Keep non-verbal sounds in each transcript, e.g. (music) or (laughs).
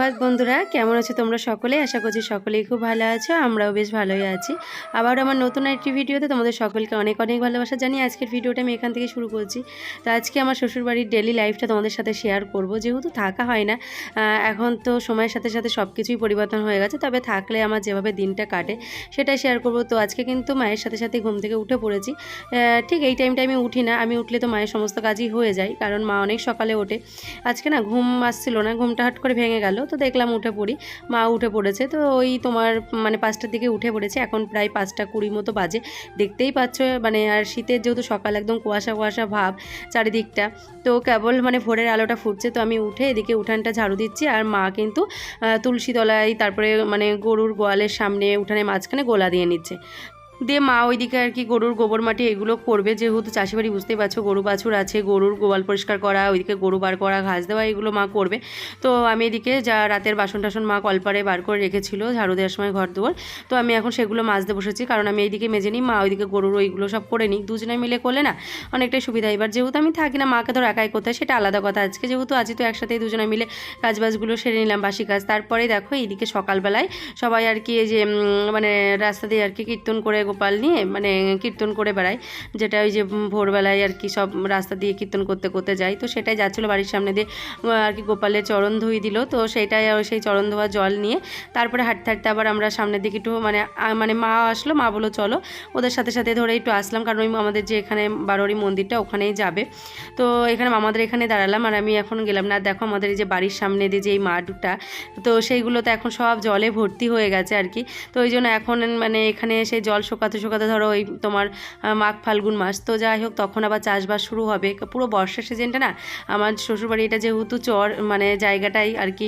সুপ্রভাত বন্ধুরা, কেমন আছো তোমরা সকলে? আশা করছি সকলেই খুব ভালো আছো, আমরাও বেশ ভালোই আছি। আবার আমার নতুন একটি ভিডিওতে তোমাদের সকলকে অনেক অনেক ভালোবাসা জানিয়ে আজকের ভিডিওটা আমি এখান থেকে শুরু করছি। তো আজকে আমার শ্বশুরবাড়ির ডেলি লাইফটা তোমাদের সাথে শেয়ার করব, যেহেতু থাকা হয় না এখন তো সময়ের সাথে সাথে সব কিছুই পরিবর্তন হয়ে গেছে, তবে থাকলে আমার যেভাবে দিনটা কাটে সেটাই শেয়ার করব। তো আজকে কিন্তু মায়ের সাথে সাথে ঘুম থেকে উঠে পড়েছি ঠিক এই টাইমটা আমি উঠি না, আমি উঠলে তো মায়ের সমস্ত কাজই হয়ে যায়, কারণ মা অনেক সকালে ওঠে। আজকে না ঘুম আসছিল না, ঘুমটা হাট করে ভেঙে গেল তো দেখলাম উঠে পড়ি। মা উঠে পড়েছে, তো ওই তোমার মানে পাঁচটার দিকে উঠে পড়েছে। এখন প্রায় পাঁচটা কুড়ি মতো বাজে। দেখতেই পাচ্ছ মানে আর শীতের যেহেতু সকাল একদম কুয়াশা কুয়াশা ভাব চারিদিকটা, তো কেবল মানে ভোরের আলোটা ফুটছে। তো আমি উঠে এদিকে উঠানটা ঝাড়ু দিচ্ছি আর মা কিন্তু তুলসী তলায় তারপরে মানে গরুর গোয়ালের সামনে উঠানের মাঝখানে গোলা দিয়ে নিচ্ছে। দিয়ে মা, ওইদিকে আর কি গরুর গোবর মাটি এগুলো করবে। যেহেতু চাষি বাড়ি বুঝতেই পারছ, গরু বাছুর আছে, গরুর গোয়াল পরিষ্কার করা, ওইদিকে গরু বার করা, ঘাস দেওয়া এগুলো মা করবে। তো আমি এদিকে যা রাতের বাসন টাসন মা কলপারে বার করে রেখেছিল, ঝাড়ু দেওয়ার সময় ঘর দুয়ার। তো আমি এখন সেগুলো মাজতে বসেছি, কারণ আমি এইদিকে মেজে নিই, মা ওইদিকে গরুর ওইগুলো সব করে নিই দুজনে মিলে করলে না অনেকটাই সুবিধা। এবার যেহেতু আমি থাকি না, মাকে ধর একাই কোথায় সেটা আলাদা কথা। আজকে যেহেতু আছি, তো একসাথেই দুজনে মিলে কাজবাজগুলো সেরে নিলাম, বাসি কাজ। তারপরে দেখো, এইদিকে সকালবেলায় সবাই আর কি এই যে মানে রাস্তা দিয়ে আর কি কীর্তন করে গোপাল নিয়ে মানে কীর্তন করে বেড়ায়। যেটা ওই যে ভোরবেলায় আর কি সব রাস্তা দিয়ে কীর্তন করতে করতে যায়। তো সেটাই যাচ্ছিল বাড়ির সামনে দিয়ে আর কি গোপালের চরণ ধুই দিল। তো সেটাই সেই চরণ ধোয়া জল নিয়ে, তারপরে হাঁটতে হাঁটতে আবার আমরা সামনের দিকে একটু মানে মানে মা আসলো, মা বলো চলো। ওদের সাথে সাথে ধরে একটু আসলাম, কারণ ওই আমাদের যে এখানে বারোরি মন্দিরটা ওখানেই যাবে। তো এখানে আমাদের এখানে দাঁড়ালাম, আর আমি এখন গেলাম না। দেখো আমাদের এই যে বাড়ির সামনে দিয়ে যে এই মাঠটা তো সেইগুলো তো এখন সব জলে ভর্তি হয়ে গেছে আর কি। তো ওই জন্য এখন মানে এখানে সেই জল শোকাতে শোকাতে ধরো ওই তোমার মাঘ ফাল্গুন মাস, তো যাই হোক তখন আবার চাষবাস শুরু হবে। পুরো বর্ষার সিজনটা না, আমার শ্বশুরবাড়ি এটা যেহেতু চর মানে জায়গাটাই আর কি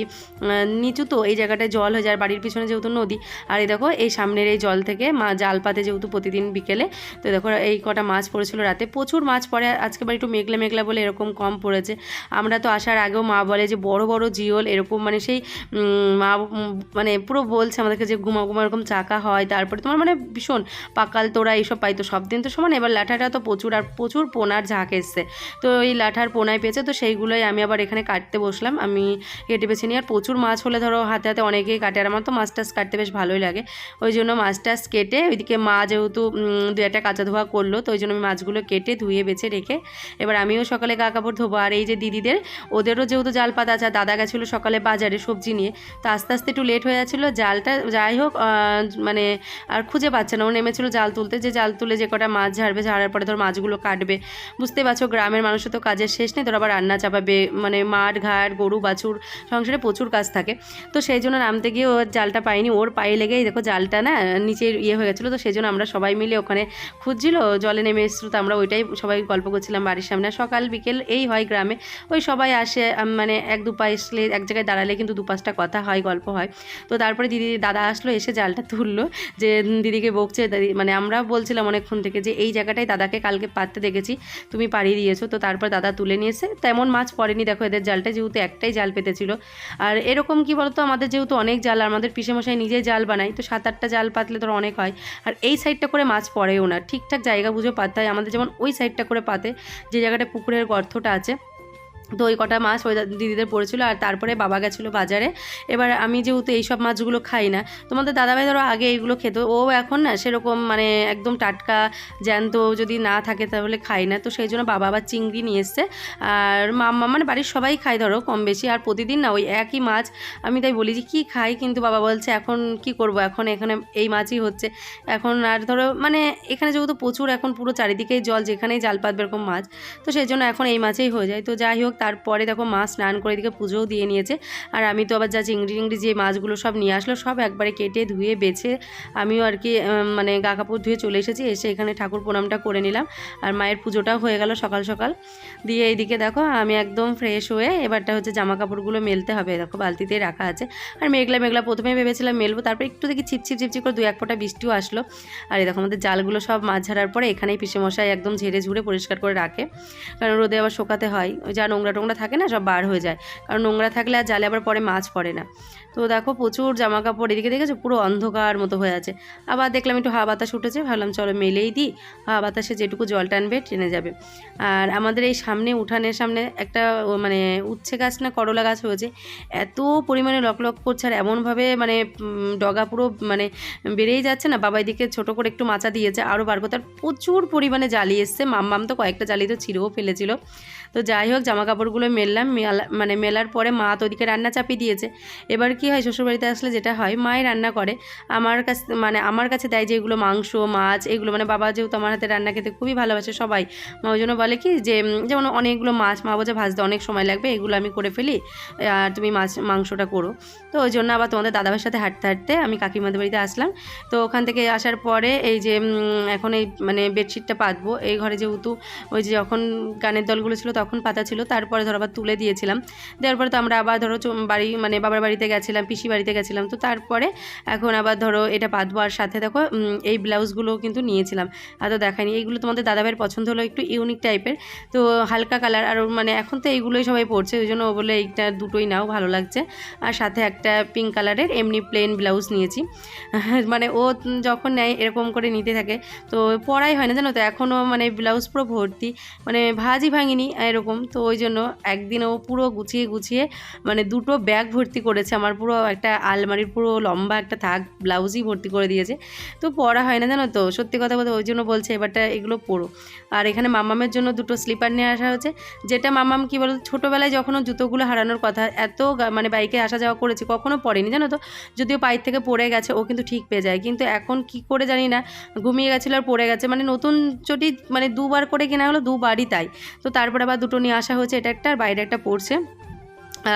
নিচু তো, এই জায়গাটায় জল হয়ে যায়, বাড়ির পিছনে যেহেতু নদী। আর এই দেখো, এই সামনের এই জল থেকে মা জাল পাতে যেহেতু প্রতিদিন বিকেলে, তো দেখো এই কটা মাছ পড়েছিল রাতে। প্রচুর মাছ পড়ে, আজকে বাড়ি একটু মেঘলা মেঘলা বলে এরকম কম পড়েছে। আমরা তো আসার আগেও মা বলে যে, বড় বড় জিওল, এরকম মানে সেই মা মানে পুরো বলছে আমাদেরকে যে ঘুমা ঘুমা এরকম চাকা হয়। তারপরে তোমার মানে ভীষণ পাকাল তোরা এইসব পাই তো সব দিন তো সমান। এবার লাঠাটা তো প্রচুর আর প্রচুর পোনার ঝাঁক এসছে। তো এই লাঠার পোনায় পেয়েছে, তো সেইগুলোই আমি আবার এখানে কাটতে বসলাম। আমি কেটে বেছে নিই। আর প্রচুর মাছ হলে ধরো হাতে হাতে অনেকেই কাটে, আর আমার তো মাছ টাছ কাটতে বেশ ভালোই লাগে। ওই জন্য মাছ টাছ কেটে ওইদিকে মা যেহেতু দু একটা কাঁচা ধোয়া করল, তো ওই জন্য আমি মাছগুলো কেটে ধুয়ে বেছে রেখে এবার আমিও সকালে গা কাপড় ধোবো। আর এই যে দিদিদের, ওদেরও যেহেতু জাল পাতা আছে দাদা গেছিল সকালে বাজারে সবজি নিয়ে, তো আস্তে আস্তে একটু লেট হয়ে যাচ্ছিল। জালটা যাই হোক মানে আর খুঁজে পাচ্ছে না। ও নেমেছিল জাল তুলতে, যে জাল তুলে যে কটা মাছ ঝাড়বে, ঝাড়ার পরে ধর মাছগুলো কাটবে। বুঝতে পারছ, গ্রামের মানুষের তো কাজের শেষ নেই, তোর আবার রান্না চাপাবে মানে মাঠ, ঘাট, গরু, বাছুর, সংসারে প্রচুর কাজ থাকে। তো সেই জন্য নামতে গিয়ে ওর জালটা পাইনি ওর পায়ে লেগেই দেখো জালটা না নিচে ইয়ে হয়ে গেছিল, তো সেই জন্য আমরা সবাই মিলে ওখানে খুঁজছিল, জলে নেমে এসেছিল, তো আমরা ওইটাই সবাই গল্প করছিলাম বাড়ির সামনে। সকাল, বিকেল এই হয় গ্রামে, ওই সবাই আসে মানে এক দু পা আসলে এক জায়গায় দাঁড়ালে কিন্তু দু পাঁচটা কথা হয়, গল্প হয়। তো তারপরে দিদি, দাদা আসলো, এসে জালটা তুললো, যে দিদিকে বকছে দিদি মানে আমরা বলছিলাম অনেকক্ষণ থেকে যে এই জায়গাটায় দাদাকে কালকে পাততে দেখেছি, তুমি পাড়িয়ে দিয়েছ, তো তারপর দাদা তুলে নিয়েছে তেমন মাছ পড়েনি। দেখো এদের জালটা যেহেতু একটাই জাল পেতেছিল। আর এরকম কি বলতো, আমাদের যেহেতু অনেক জাল আমাদের পিসেমশাই নিজে জাল বানাই তো সাত আটটা জাল পাতলে ধর অনেক হয়। আর এই সাইডটা করে মাছ পড়েও না। ঠিকঠাক জায়গা বুঝে পাততে হয়। আমাদের যেমন ওই সাইডটা করে পাতে যে জায়গাটা পুকুরের গর্তটা আছে তো ওই কটা মাছ ওই দিদিদের পড়েছিল আর তারপরে বাবা গেছিল বাজারে। এবার আমি যেহেতু এইসব মাছগুলো খাই না, তোমাদের দাদাভাই ধরো আগে এইগুলো খেত, ও এখন না সেরকম মানে একদম টাটকা, জ্যান্ত যদি না থাকে তাহলে খাই না। তো সেই জন্য বাবা আবার চিংড়ি নিয়ে এসছে। আর মাম্মা মানে বাড়ির সবাই খায় ধরো কম বেশি। আর প্রতিদিন না ওই একই মাছ আমি তাই বলি যে, কী খাই? কিন্তু বাবা বলছে, এখন কি করব? এখন এখানে এই মাছই হচ্ছে। এখন আর ধরো মানে এখানে যেহেতু প্রচুর, এখন পুরো চারিদিকেই জল, যেখানেই জাল পাতবে এরকম মাছ। তো সেই জন্য এখন এই মাছেই হয়ে যায়। তো যাই হোক তারপরে দেখো মাছ স্নান করে দিকে পুজোও দিয়ে নিয়েছে। আর আমি তো আবার যা চিংড়ি চিংড়ি যে মাছগুলো সব নিয়ে আসলো, সব একবারে কেটে ধুয়ে বেছে আমিও আর কি মানে গা কাপড় ধুয়ে চলে এসেছি, এসে এখানে ঠাকুর প্রণামটা করে নিলাম। আর মায়ের পুজোটাও হয়ে গেল সকাল সকাল। দিয়ে এইদিকে দেখো আমি একদম ফ্রেশ হয়ে এবারটা হচ্ছে জামা কাপড়গুলো মেলতে হবে, দেখো বালতিতেই রাখা আছে। আর মেঘলা মেঘলা প্রথমে ভেবেছিলাম মেলবো, তারপর একটু দেখি ছিপছিপ ছিপছিপ করে দু এক ফোঁটা বৃষ্টিও আসলো। আর এই দেখো আমাদের জালগুলো সব মাছ ঝাড়ার পরে এখানেই পিসে মশাই একদম ঝেড়ে ঝুড়ে পরিষ্কার করে রাখে। কারণ রোদে আবার শোকাতে হয়, ওই যা নোংরা টোংরা থাকে না, সব বার হয়ে যায়। কারণ নোংরা থাকলে আর জালে আবার পরে মাছ পড়ে না। তো দেখো প্রচুর জামা কাপড় এদিকে দেখেছ? পুরো অন্ধকার মতো হয়ে আছে। আবার দেখলাম একটু হাওয়া বাতাস উঠেছে, ভাবলাম চলো মেলেই দিই। হাওয়া বাতাসে যেটুকু জল টানবে টেনে যাবে। আর আমাদের এই সামনে উঠানের সামনে একটা মানে উচ্ছে গাছ না করলা গাছ হয়েছে। এত পরিমাণে লক লক করছে আর এমনভাবে মানে ডগা পুরো মানে বেড়েই যাচ্ছে না। বাবা এদিকে ছোটো করে একটু মাচা দিয়েছে আরও বার করতে। আর প্রচুর পরিমাণে জালি এসছে। মাম্মাম তো কয়েকটা জালি তো ছিঁড়েও ফেলেছিল। তো যাই হোক জামা কাপড়গুলো মেললাম, মেলা মানে মেলার পরে মা তো ওদিকে রান্না চাপিয়ে দিয়েছে। এবার কি হয়, শ্বশুরবাড়িতে আসলে যেটা হয়, মাই রান্না করে। আমার কাছে মানে আমার কাছে দেয় যে এগুলো মাংস, মাছ, এগুলো মানে বাবা যেহেতু আমার হাতে রান্না খেতে খুবই ভালোবাসে সবাই, মা ওই জন্য বলে কি যে যেমন অনেকগুলো মাছ, মা বোঝা ভাজতে অনেক সময় লাগবে, এগুলো আমি করে ফেলি, আর তুমি মাছ, মাংসটা করো। তো ওই জন্য আবার তোমাদের দাদাভাইয়ের সাথে হাঁটতে হাঁটতে আমি কাকিমাদের বাড়িতে আসলাম। তো ওখান থেকে আসার পরে এই যে এখন এই মানে বেডশিটটা পাতবো। এই ঘরে যেহেতু ওই যে যখন গানের দলগুলো ছিল তখন পাতা ছিল, তারপরে ধরো আবার তুলে দিয়েছিলাম। দেওয়ার পরে তো আমরা আবার ধরো বাড়ি মানে বাবার বাড়িতে গেছিলাম পিসি বাড়িতে গেছিলাম। তো তারপরে এখন আবার ধরো এটা পাতবো আর সাথে দেখো এই ব্লাউজগুলো কিন্তু নিয়েছিলাম। এত দেখায়নি, এইগুলো তোমাদের দাদাভাইয়ের পছন্দ হলো একটু ইউনিক টাইপের তো হালকা কালার আর মানে এখন তো এইগুলোই সবাই পরছে, ওই জন্য ও বলে এইটা দুটোই নাও, ভালো লাগছে। আর সাথে একটা পিঙ্ক কালারের এমনি প্লেন ব্লাউজ নিয়েছি। (laughs) মানে ও যখন নেয়, এরকম করে নিতে থাকে। তো পরাই হয় না, জানো তো? এখনও মানে ব্লাউজ পুরো ভর্তি। মানে ভাজই ভাঙিনি এরকম। তো ওই জন্য একদিন ও পুরো গুছিয়ে গুছিয়ে মানে দুটো ব্যাগ ভর্তি করেছে। আমার পুরো একটা আলমারির পুরো লম্বা একটা থাক, ব্লাউজই ভর্তি করে দিয়েছে। তো পরা হয় না জানো তো? সত্যি কথা বলতে ওই জন্য বলছে এবারটা এগুলো পরো আর এখানে মামামের জন্য দুটো স্লিপার নিয়ে আসা হয়েছে। যেটা মামাম কি বলতো, ছোটোবেলায় যখনও জুতোগুলো হারানোর কথা এত মানে বাইকে আসা যাওয়া করেছে, কখনো পড়েনি জানো তো? যদিও পায়ের থেকে পড়ে গেছে, ও কিন্তু ঠিক পেয়ে যায়। কিন্তু এখন কি করে জানি না, ঘুমিয়ে গেছিল আর পড়ে গেছে। মানে নতুন চটি মানে দুবার করে কেনা হলো, দুবারই তাই। তো তারপরে আবার দুটো নিয়ে আসা হয়েছে এটা একটা আর বাইরে একটা পড়ছে।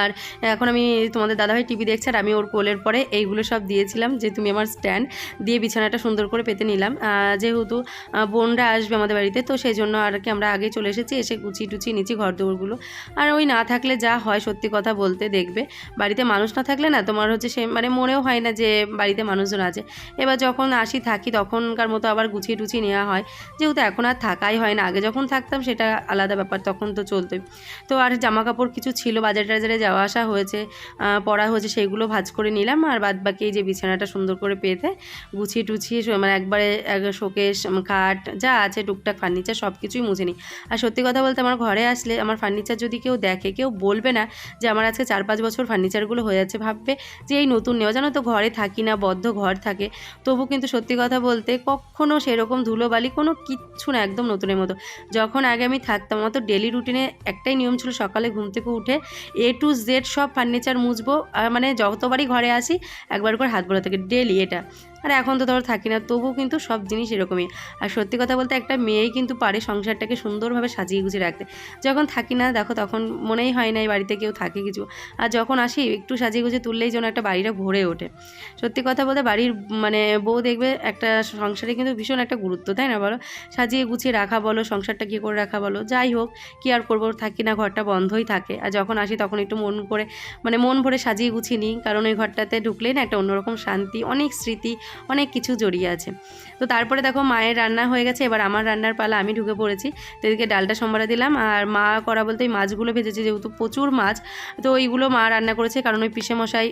আর এখন আমি তোমাদের দাদাভাই টিভি দেখছে আর আমি ওর কোলের পরে এইগুলো সব দিয়েছিলাম যে তুমি আমার স্ট্যান্ড দিয়ে বিছানাটা সুন্দর করে পেতে নিলাম। যেহেতু বোনরা আসবে আমাদের বাড়িতে, তো সেই জন্য আর কি আমরা আগে চলে এসেছি, এসে গুছিয়ে টুচিয়ে নিচ্ছি ঘর দৌড়গুলো আর ওই না থাকলে যা হয় সত্যি কথা বলতে দেখবে, বাড়িতে মানুষ না থাকলে না তোমার হচ্ছে সে মানে মনেও হয় না যে বাড়িতে মানুষজন আছে। এবার যখন আসি থাকি তখনকার মতো আবার গুছিয়ে টুচিয়ে নেওয়া হয়, যেহেতু এখন আর থাকাই হয় না, আগে যখন থাকতাম সেটা আলাদা ব্যাপার, তখন তো চলতোই। তো আর জামা কাপড় কিছু ছিল বাজার টাজারে যাওয়া আসা হয়েছে পড়া হয়েছে সেইগুলো ভাজ করে নিলাম আর বাদ বাকি যে বিছানাটা সুন্দর করে পেতে গুছিয়ে টুছিয়ে মানে একবারে শোকেশ খাট যা আছে টুকটাক ফার্নিচার সব কিছুই মুছে নিই। আর সত্যি কথা বলতে আমার ঘরে আসলে আমার ফার্নিচার যদি কেউ দেখে, কেউ বলবে না যে আমার আজকে চার পাঁচ বছর ফার্নিচারগুলো হয়ে যাচ্ছে ভাববে যে এই নতুন নেওয়া জানো তো ঘরে থাকি না, বদ্ধ ঘর থাকে। তবু কিন্তু সত্যি কথা বলতে কখনো সেরকম ধুলোবালি কোনো কিচ্ছু না, একদম নতুনের মতো। যখন আগে আমি থাকতাম, আমার তো ডেলি রুটিনে একটাই নিয়ম ছিল সকালে ঘুম থেকে উঠে এ টু জেড সব ফার্নিচার মুছবো মানে যতবারই ঘরে আসি, একবার করে হাত বোলা থাকে ডেলি এটা। আর এখন তো ধরো থাকি না, তবুও কিন্তু সব জিনিস এরকমই। আর সত্যি কথা বলতে একটা মেয়েই কিন্তু পারে সংসারটাকে সুন্দরভাবে সাজিয়ে গুছিয়ে রাখতে। যখন থাকি না, দেখো তখন মনেই হয় না এই বাড়িতে কেউ থাকে কিছু। আর যখন আসি, একটু সাজিয়ে গুছিয়ে তুললেই যেন একটা বাড়িটা ভরে ওঠে। সত্যি কথা বলতে বাড়ির মানে বউ দেখবে একটা সংসারে কিন্তু ভীষণ একটা গুরুত্ব, তাই না বলো? সাজিয়ে গুছিয়ে রাখা বলো, সংসারটা কী করে রাখা বলো, যাই হোক, কী আর করব? থাকি না, ঘরটা বন্ধই থাকে। আর যখন আসি তখন একটু মন করে মানে মন ভরে সাজিয়ে গুছিয়ে নিই। কারণ ওই ঘরটাতে ঢুকলেই না একটা অন্যরকম শান্তি, অনেক স্মৃতি অনেক কিছু জড়িয়ে আছে। তো তারপরে দেখো মায়ের রান্না হয়ে গেছে, এবার আমার রান্নার পালা আমি ঢুকে পড়েছি। তো এদিকে ডালটা সম্বারা দিলাম, আর মা করা বলতে ওই মাছগুলো ভেজেছে, যেহেতু প্রচুর মাছ, তো ওইগুলো মা রান্না করেছে, কারণ ওই পিসে মশাই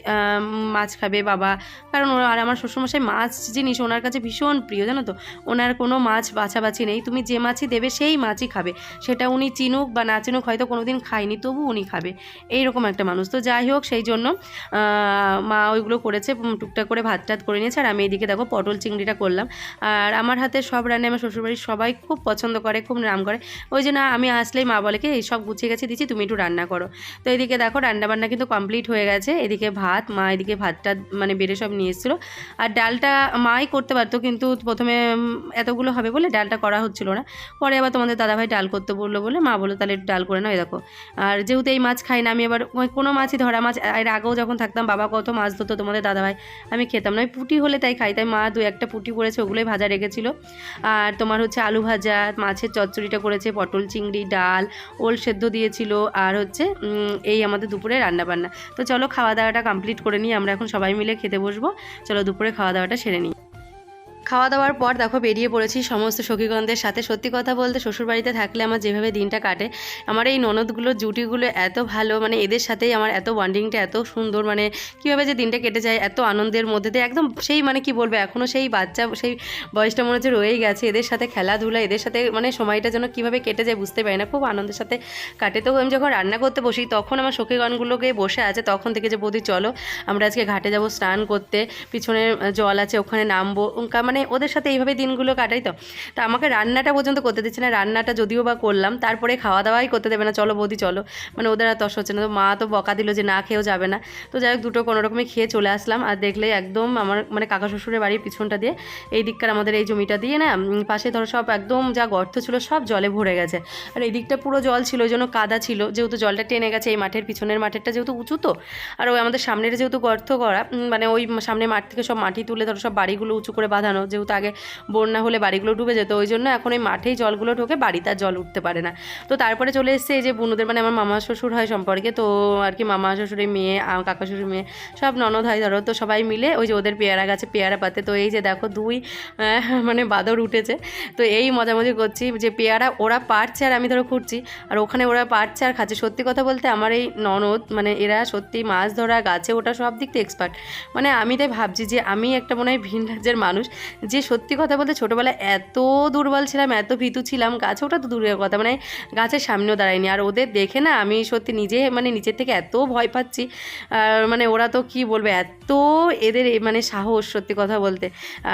মাছ খাবে বাবা। কারণ ওরা আর আমার শ্বশুরমশাই মাছ জিনিস ওনার কাছে ভীষণ প্রিয়, জানো তো? ওনার কোনো মাছ বাছাবাছি নেই, তুমি যে মাছই দেবে সেই মাছই খাবে। সেটা উনি চিনুক বা না চিনুক হয়তো কোনো দিন খায়নি, তবু উনি খাবে। এইরকম একটা মানুষ। তো যাই হোক, সেই জন্য মা ওইগুলো করেছে টুকটাক করে ভাত টাত করে নিয়েছে, আর আমি এদিকে দেখো পটল চিংড়িটা করলাম। আর আমার হাতে সব রান্না আমার শ্বশুরবাড়ির সবাই খুব পছন্দ করে, খুব নাম করে। ওই জন্য আমি আসলেই মা বলে কি এই সব গুছিয়ে গেছে, দিচ্ছি, তুমি একটু রান্না করো। তো এদিকে দেখো রান্না বান্না কিন্তু কমপ্লিট হয়ে গেছে। এদিকে ভাত, মা এদিকে ভাতটা মানে বেড়ে সব নিয়ে এসেছিল। আর ডালটা মাই করতে পারতো, কিন্তু প্রথমে এতগুলো হবে বলে ডালটা করা হচ্ছিল না। পরে আবার তোমাদের দাদাভাই ডাল করতে বলল বলে মা বলল, তাহলে ডাল করে নাও। দেখো। আর যেহেতু এই মাছ খাই না, আমি এবার কোনো মাছই ধরা মাছ, এর আগেও যখন থাকতাম, বাবা কত মাছ ধরতো তোমাদের দাদাভাই, আমি খেতাম না। পুটি হলে তাই খাই তাই মা দু একটা পুটি করেছে, ওগুলোই ভাজা রেখেছিল। আর তোমার হচ্ছে আলু ভাজা, মাছের চচ্চড়িটা করেছে, পটল চিংড়ি, ডাল, ওল সেদ্ধ দিয়েছিল, আর হচ্ছে এই আমাদের দুপুরে রান্নাবান্না। তো চলো খাওয়া দাওয়াটা কমপ্লিট করে নিই, আমরা এখন সবাই মিলে খেতে বসবো। চলো দুপুরে খাওয়া দাওয়াটা সেরে নিই। খাওয়া দাওয়ার পর দেখো বেরিয়ে পড়েছি সমস্ত সখীগণদের সাথে। সত্যি কথা বলতে শ্বশুরবাড়িতে থাকলে আমার যেভাবে দিনটা কাটে, আমার এই ননদগুলো জুটিগুলো এত ভালো মানে এদের সাথেই আমার এত বন্ডিংটা এত সুন্দর মানে কীভাবে যে দিনটা কেটে যায়, এত আনন্দের মধ্যে দিয়ে একদম সেই মানে কি বলব এখনও সেই বাচ্চা, সেই বয়সটা মনে হচ্ছে রয়েই গেছে। এদের সাথে খেলাধুলা, এদের সাথে মানে সময়টা যেন কীভাবে কেটে যায় বুঝতে পারি না। খুব আনন্দের সাথে কাটে। তো আমি যখন রান্না করতে বসি, তখন আমার সখীগণগুলোকে বসে আছে, তখন থেকে যে বৌদি, চলো, আমরা আজকে ঘাটে যাব স্নান করতে, পিছনে জল আছে, ওখানে নামবো। উনকা মানে ওদের সাথে এইভাবে দিনগুলো কাটাই তো। তা আমাকে রান্নাটা পর্যন্ত করতে দিচ্ছে না। রান্নাটা যদিও বা করলাম, তারপরে খাওয়া দাওয়াই করতে দেবে না। চলো বৌদি, চলো। মানে ওদের আর তস হচ্ছে না। তো মা তো বকা দিল যে না খেয়েও যাবে না। তো যাই হোক, দুটো কোনো রকমে খেয়ে চলে আসলাম। আর দেখলে একদম আমার মানে কাকা শ্বশুরের বাড়ির পিছনটা দিয়ে, এই দিককার আমাদের এই জমিটা দিয়ে না পাশে ধরো সব একদম যা গর্ত ছিল সব জলে ভরে গেছে। আর এই দিকটা পুরো জল ছিল, ওই জন্য কাদা ছিল। যেহেতু জলটা টেনে গেছে, এই মাঠের পিছনের মাঠেরটা যেহেতু উঁচু তো, আর ওই আমাদের সামনের যেহেতু গর্ত করা মানে ওই সামনে মাঠ থেকে সব মাটি তুলে ধরো সব বাড়িগুলো উঁচু করে বাঁধানো যেহেতু আগে বন্যা হলে বাড়িগুলো ডুবে যেত, ওই জন্য এখন এই মাঠেই জলগুলো ঢোকে, বাড়িতে আর জল উঠতে পারে না। তো তারপরে চলে এসছে এই যে বুনুদের মানে আমার মামা শ্বশুর হয় সম্পর্কে, তো আর কি মামা শ্বশুরের মেয়ে কাকা শ্বশুর মেয়ে, সব ননদ হয় ধরো, তো সবাই মিলে ওই যে ওদের পেয়ারা গাছে পেয়ারা পাতে, তো এই যে দেখো দুই মানে বাদর উঠেছে। তো এই মজামজি করছি যে পেয়ারা ওরা পারছে আর আমি ধরো খুঁড়ছি, আর ওখানে ওরা পারছে আর খাচ্ছে। সত্যি কথা বলতে আমার এই ননদ মানে এরা সত্যি মাছ ধরা, গাছে ওটা সব দিক থেকে এক্সপার্ট মানে আমি তাই ভাবছি যে আমি একটা মনে হয় ভিন রাজ্যের মানুষ যে সত্যি কথা বলতে ছোটোবেলায় এত দুর্বল ছিলাম, এত ভীতু ছিলাম, গাছে ওটা তো দূরের কথা মানে গাছের সামনেও দাঁড়ায়নি। আর ওদের দেখে না আমি সত্যি নিজে মানে নিচের থেকে এত ভয় পাচ্ছি, আর মানে ওরা তো কি বলবে, এত এদের মানে সাহস সত্যি কথা বলতে।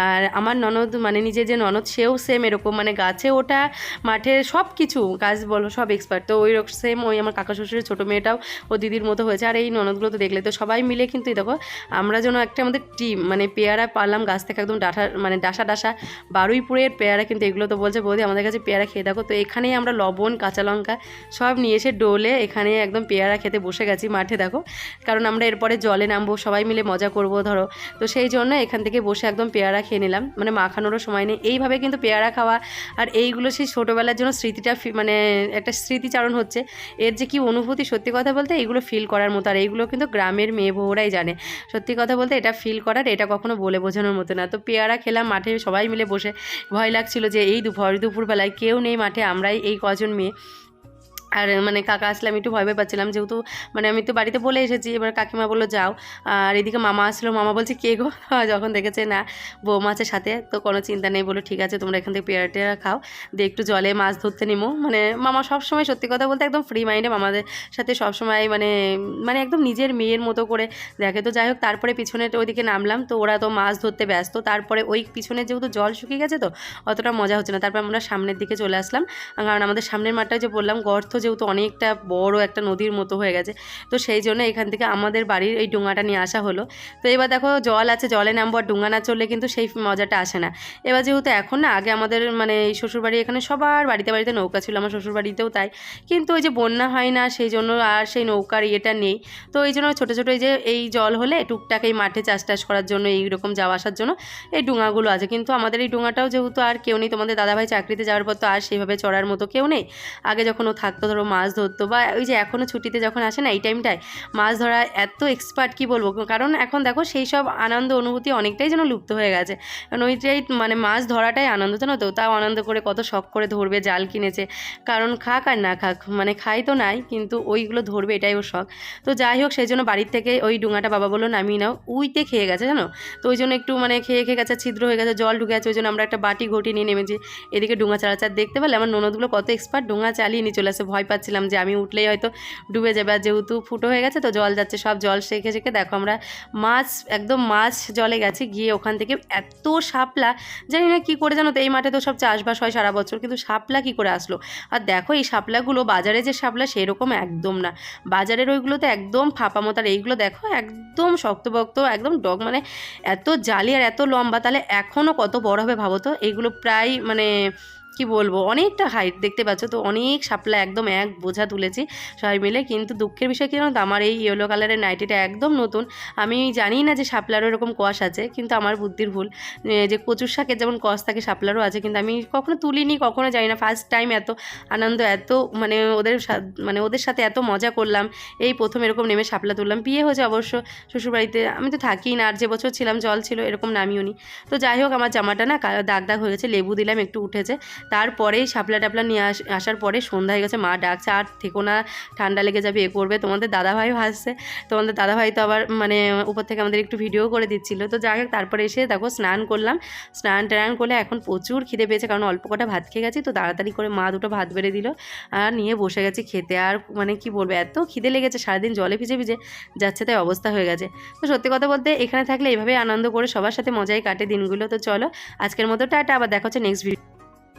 আর আমার ননদ মানে নিজের যে ননদ, সেও সেম এরকম মানে গাছে ওটা, মাঠে সব কিছু, গাছ বলো, সব এক্সপার্ট তো ওই সেম ওই আমার কাকা শ্বশুরের ছোটো মেয়েটাও, ও দিদির মতো হয়েছে। আর এই ননদগুলো তো দেখলে তো সবাই মিলে কিন্তু দেখো, আমরা যেন একটা আমাদের টিম মানে পেয়ারা পারলাম গাছ থেকে একদম ডাঠা মানে ডাসা ডাসা। বারুইপুরের পেয়ারা কিন্তু এগুলো তো বলছে, বৌদি, আমাদের কাছে পেয়ারা খেয়ে দেখো। তো এখানেই আমরা লবণ, কাঁচা লঙ্কা সব নিয়ে এসে ডোলে এখানে একদম পেয়ারা খেতে বসে গেছি মাঠে, দেখো। কারণ আমরা এরপরে জলে নামবো, সবাই মিলে মজা করব, ধরো। তো সেই জন্য এখান থেকে বসে একদম পেয়ারা খেয়ে নিলাম। মানে মাখানোরও সময় নেই। এইভাবে কিন্তু পেয়ারা খাওয়া আর এইগুলো সেই ছোটোবেলার জন্য স্মৃতিটা মানে একটা স্মৃতিচারণ হচ্ছে। এর যে কি অনুভূতি সত্যি কথা বলতে এইগুলো ফিল করার মতো। আর এইগুলো কিন্তু গ্রামের মেয়ে বউরাই জানে। সত্যি কথা বলতে এটা ফিল করার, এটা কখনো বলে বোঝানোর মতো না। তো পেয়ারা খেলাম মাঠে, সবাই মিলে বসে ভয় লাগছিল যে এই দুপুর দুপুরবেলায় কেউ নেই মাঠে, আমরাই এই কজন মেয়ে। আর মানে কাকা আসলে আমি একটু ভয় ভয় পাচ্ছিলাম যেহেতু মানে আমি তো বাড়িতে বলে এসেছি, এবার কাকিমা বলল, যাও। আর এদিকে মামা আসলো, মামা বলছে, কে গো? (laughs) যখন দেখেছে, না, বৌমা আছে সাথে। তো কোনো চিন্তা নেই বলো ঠিক আছে, তোমরা এখান থেকে পেয়ারা টেয়ারা খাও, দিয়ে একটু জলে মাছ ধরতে নিমো। মানে মামা সব সময় সত্যি কথা বলতে একদম ফ্রি মাইন্ডে মামাদের সাথে সব সময় মানে মানে একদম নিজের মেয়ের মতো করে দেখে। তো যাই হোক, তারপরে পিছনে ওইদিকে নামলাম, তো ওরা তো মাছ ধরতে ব্যস্ত, তারপরে ওই পিছনে যেহেতু জল শুকিয়ে গেছে তো, অতটা মজা হচ্ছে না। তারপর আমরা সামনের দিকে চলে আসলাম, কারণ আমাদের সামনের মাঠটা যে বললাম, গর্ত যেহেতু অনেকটা বড় একটা নদীর মতো হয়ে গেছে, তো সেই জন্য এখান থেকে আমাদের বাড়ির এই ডোঙাটা নিয়ে আসা হলো। তো এবার দেখো জল আছে, জলে নামবো আর ডোঙা না চললে কিন্তু সেই মজাটা আসে না। এবার যেহেতু এখন না, আগে আমাদের মানে এই শ্বশুরবাড়ি এখানে সবার বাড়িতে বাড়িতে নৌকা ছিল, আমার শ্বশুরবাড়িতেও তাই। কিন্তু ওই যে বন্যা হয় না, সেই জন্য আর সেই নৌকার ইয়েটা নেই। তো এই জন্য ছোটো ছোটো এই যে এই জল হলে টুকটাক এই মাঠে চাষ টাস করার জন্য এইরকম যাওয়া আসার জন্য এই ডোঙাগুলো আছে। কিন্তু আমাদের এই ডোঙাটাও যেহেতু আর কেউ নেই, তোমাদের দাদাভাই চাকরিতে যাওয়ার পর তো আর সেইভাবে চড়ার মতো কেউ নেই। আগে যখন ও থাকতো ধরো মাছ ধরতো বা ওই যে এখনও ছুটিতে যখন আসে না, এই টাইমটায় মাছ ধরা এত এক্সপার্ট কি বলব? কারণ এখন দেখো সেই সব আনন্দ অনুভূতি অনেকটাই যেন লুপ্ত হয়ে গেছে। কারণ ওইটাই মানে মাছ ধরাটাই আনন্দ, জানো তো? তাও আনন্দ করে কত শখ করে ধরবে, জাল কিনেছে। কারণ খাক আর না খাক মানে খাই তো নাই, কিন্তু ওইগুলো ধরবে, এটাই ওর শখ। তো যাই হোক, সেই জন্য বাড়ির থেকে ওই ডুঙাটা বাবা বলল, নামিয়ে নাও। উইতে খেয়ে গেছে, জানো? তো ওই জন্য একটু মানে খেয়ে খেয়ে গেছে, ছিদ্র হয়ে গেছে, জল ঢুকে গেছে, ওই জন্য আমরা একটা বাটি ঘটি নিয়ে নেমেছি। এদিকে ডুঙা চালাচার দেখতে পেলে, আমার ননদগুলো কত এক্সপার্ট ডুঙা চালিয়ে নিয়ে চলে আসে, ভয় পাচ্ছিলাম যে আমি উঠলেই হয়তো ডুবে যাবে। আর যেহেতু ফুটো হয়ে গেছে তো জল যাচ্ছে, সব জল শেখে শেখে দেখো আমরা মাছ, একদম মাছ জলে গেছে, গিয়ে ওখান থেকে এত শাপলা, জানি না কী করে জানো তো, এই মাঠে তো সব চাষবাস হয় সারা বছর, কিন্তু শাপলা কী করে আসলো? আর দেখো এই শাপলাগুলো, বাজারে যে শাপলা সেরকম একদম না। বাজারের ওইগুলো তো একদম ফাঁপা মতো আর এইগুলো দেখো একদম শক্তপক্ত একদম ডগ মানে এত জালি আর এত লম্বা, তাহলে এখনও কত বড় হবে ভাবো তো? এইগুলো প্রায় মানে কি বলব? অনেকটা হাইট দেখতে পাচ্ছ তো? অনেক শাপলা, একদম এক বোঝা তুলেছি সবাই মিলে। কিন্তু দুঃখের বিষয় কি জানো তো? আমার এই ইয়েলো কালারের নাইটিটা একদম নতুন। আমি জানি না যে শাপলারও এরকম কষ আছে, কিন্তু আমার বুদ্ধির ভুল। যে কচুর শাকের যেমন কষ থাকে, শাপলারও আছে, কিন্তু আমি কখনো তুলিনি, কখনো জানি না। ফার্স্ট টাইম এত আনন্দ, এত মানে ওদের মানে ওদের সাথে এত মজা করলাম। এই প্রথম এরকম নেমে শাপলা তুললাম। বিয়ে হয়েছে অবশ্য শ্বশুরবাড়িতে। আমি তো থাকি না, আর যে বছর ছিলাম জল ছিল, এরকম নামিও নি তো যাই হোক, আমার জামাটা না দাগ দাগ হয়ে গেছে, লেবু দিলাম, একটু উঠেছে। তারপরেই শাপলা টাপলা নিয়ে আস আসার পরে সন্ধ্যা হয়ে গেছে, মা ডাকছে, আর থেকো না, ঠান্ডা লেগে যাবে, এ করবে। তোমাদের দাদাভাইও হাসছে তোমাদের দাদাভাই তো আবার মানে উপর থেকে আমাদের একটু ভিডিও করে দিচ্ছিল। তো যাই হোক, তারপরে এসে দেখো স্নান করলাম। স্নান টান করলে এখন প্রচুর খিদে পেয়েছে, কারণ অল্প কটা ভাত খেয়ে গেছি। তো তাড়াতাড়ি করে মা দুটো ভাত বেড়ে দিল আর নিয়ে বসে গেছি খেতে। আর মানে কি বলব, এত খিদে লেগেছে, সারাদিন জলে ভিজে ভিজে যাচ্ছে, তাই অবস্থা হয়ে গেছে। তো সত্যি কথা বলতে, এখানে থাকলে এভাবে আনন্দ করে সবার সাথে মজাই কাটে দিনগুলো। তো চলো, আজকের মতো টাটা, আবার দেখা হচ্ছে নেক্সট ভিডিও